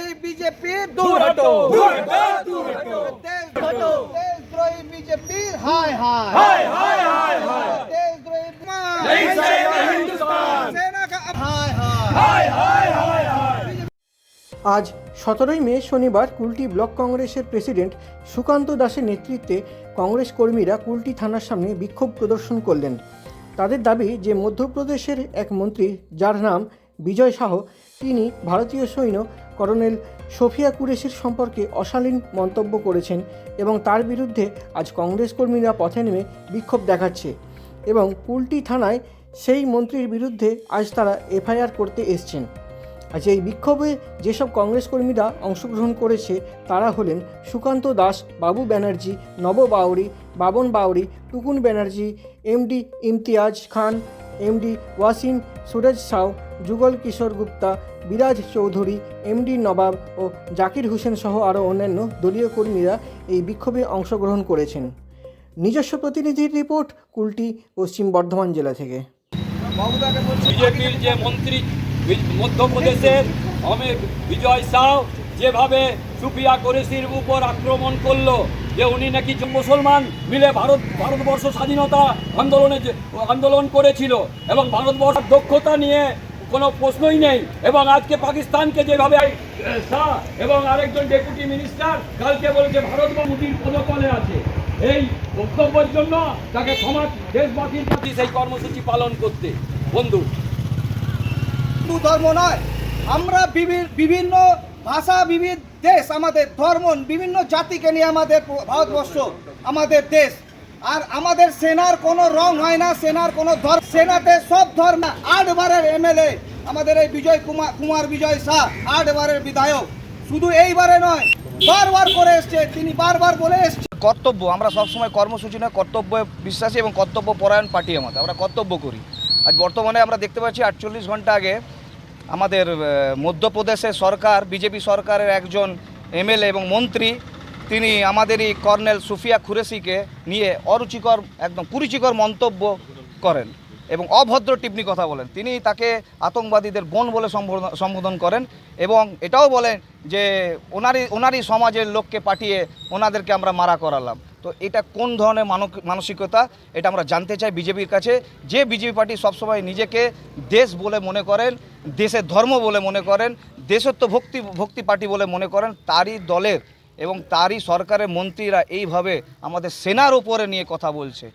দেশদ্রোহী বিজেপি দূর হটো। দেশদ্রোহী বিজেপি হায় হায়। দেশদ্রোহী আজ সতেরোই মে শনিবার কুলটি ব্লক কংগ্রেসের প্রেসিডেন্ট সুকান্ত দাসের নেতৃত্বে কংগ্রেস কর্মীরা কুলটি থানার সামনে বিক্ষোভ প্রদর্শন করলেন। তাদের দাবি যে মধ্যপ্রদেশের এক মন্ত্রী যার নাম বিজয় শাহ তিনি ভারতীয় সৈন্য কর্নেল সোফিয়া কুরেশির সম্পর্কে অশালীন মন্তব্য করেছেন এবং তার বিরুদ্ধে আজ কংগ্রেস কর্মীরা পথে নেমে বিক্ষোভ দেখাচ্ছে এবং কুলটি থানায় সেই মন্ত্রীর বিরুদ্ধে আজ তারা এফআইআর করতে এসছেন। আজ এই বিক্ষোভে যেসব কংগ্রেস কর্মীরা অংশগ্রহণ করেছে, তারা হলেন Sukanta Das, Babu Banerjee, Naba Bauri, Baban Bauri Tukun Banerjee, MD Imtiaz Khan MD Wasim Suraj Sau Jugal Kishore Gupta Biraj Chowdhury MD Nawab ও জাকির হোসেন সহ আরও অন্যান্য দলীয় কর্মীরা এই বিক্ষোভে অংশগ্রহণ করেছেন। নিজস্ব প্রতিনিধির রিপোর্ট কুলটি পশ্চিম বর্ধমান জেলা থেকে। বিজেপির যে মন্ত্রী মধ্যপ্রদেশের অমিত বিজয় সাউ যেভাবে সুফিয়া কোরেশির উপর আক্রমণ করল যে উনি নাকি মুসলমান, মিলে ভারত, ভারতবর্ষ স্বাধীনতা আন্দোলনে আন্দোলন করেছিল এবং ভারতবর্ষের দক্ষতা নিয়ে কোনো প্রশ্নই নেই। এবং আজকে পাকিস্তানকে যেভাবে এবং আরেকজন ডেপুটি মিনিস্টার কালকে বলেছে, ভারত মোদীর পদতলে আছে। এই বক্তব্যের জন্য তাকে ক্ষমা দেশবাসীর প্রতি সেই কর্মসূচি পালন করতে। বন্ধু। হিন্দু ধর্ম নয়, আমরা বিভি- বিভিন্ন ভাষা বিবিধ দেশ, আমাদের ধর্ম, বিভিন্ন জাতিকে নিয়ে আমাদের ভারতবর্ষ, আমাদের দেশ। আর আমাদের সেনার কোনো রং হয় না, সেনার কোনো ধর্ম সেনাতে সব ধর্ম আটবারের এমএলএ আমাদের এই বিজয় কুমার কুমার বিজয় শাহ, আটবারের বিধায়ক। শুধু এইবারে নয়, বারবার করে এসছে, তিনি বারবার বলে এসছে। কর্তব্য, আমরা সবসময় কর্মসূচি নয়, কর্তব্য বিশ্বাসী এবং কর্তব্য পরায়ণ পার্টি আমাদের, আমরা কর্তব্য করি। আজ বর্তমানে আমরা দেখতে পাচ্ছি আটচল্লিশ ঘণ্টা আগে আমাদের মধ্যপ্রদেশের সরকার, বিজেপি সরকারের একজন এমএলএ এবং মন্ত্রী, তিনি আমাদেরই কর্নেল সুফিয়া খুরেশিকে নিয়ে অরুচিকর, একদম কুরুচিকর মন্তব্য করেন এবং অভদ্র টিপনি কথা বলেন। তিনি তাকে আতঙ্কবাদীদের বোন বলে সম্বোধন করেন এবং এটাও বলেন যে, ওনারই ওনারই সমাজের লোককে পাঠিয়ে ওনাদেরকে আমরা মারা করালাম। তো এটা কোন ধরনের মানসিকতা, এটা আমরা জানতে চাই বিজেপির কাছে। যে বিজেপি পার্টি সবসময় নিজেকে দেশ বলে মনে করেন, দেশের ধর্ম বলে মনে করেন, দেশত্ব ভক্তি ভক্তি পার্টি বলে মনে করেন, তারই দলের এবং তারই সরকারের মন্ত্রীরা এইভাবে আমাদের সেনার উপরে নিয়ে কথা বলছে।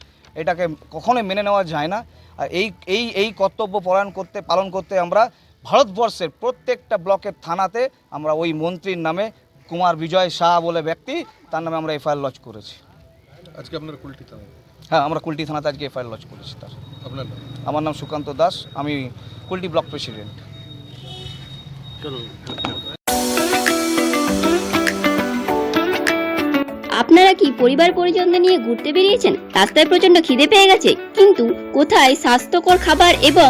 এটাকে কখনোই মেনে নেওয়া যায় না। আর এই এই এই কর্তব্য পালন করতে পালন করতে আমরা ভারতবর্ষের প্রত্যেকটা ব্লকের থানাতে আমরা ওই মন্ত্রীর নামে কুমার বিজয় শাহ বলে ব্যক্তি, তার নামে আমরা এফআইআর লজ করেছি। আজকে আপনার কুলটি থানা হ্যাঁ আমরা কুলটি থানাতে আজকে এফআইআর লঞ্চ করেছি তার। আপনার নাম? আমার নাম সুকান্ত দাস আমি কুলটি ব্লক প্রেসিডেন্ট আপনারা কি পরিবার পরিজনদের নিয়ে ঘুরতে বেরিয়েছেন? রাস্তায় প্রচণ্ড খিদে পেয়ে গেছে। কিন্তু কোথায় স্বাস্থ্যকর খাবার এবং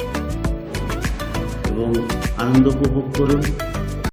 এবং আনন্দ উপভোগ করুন।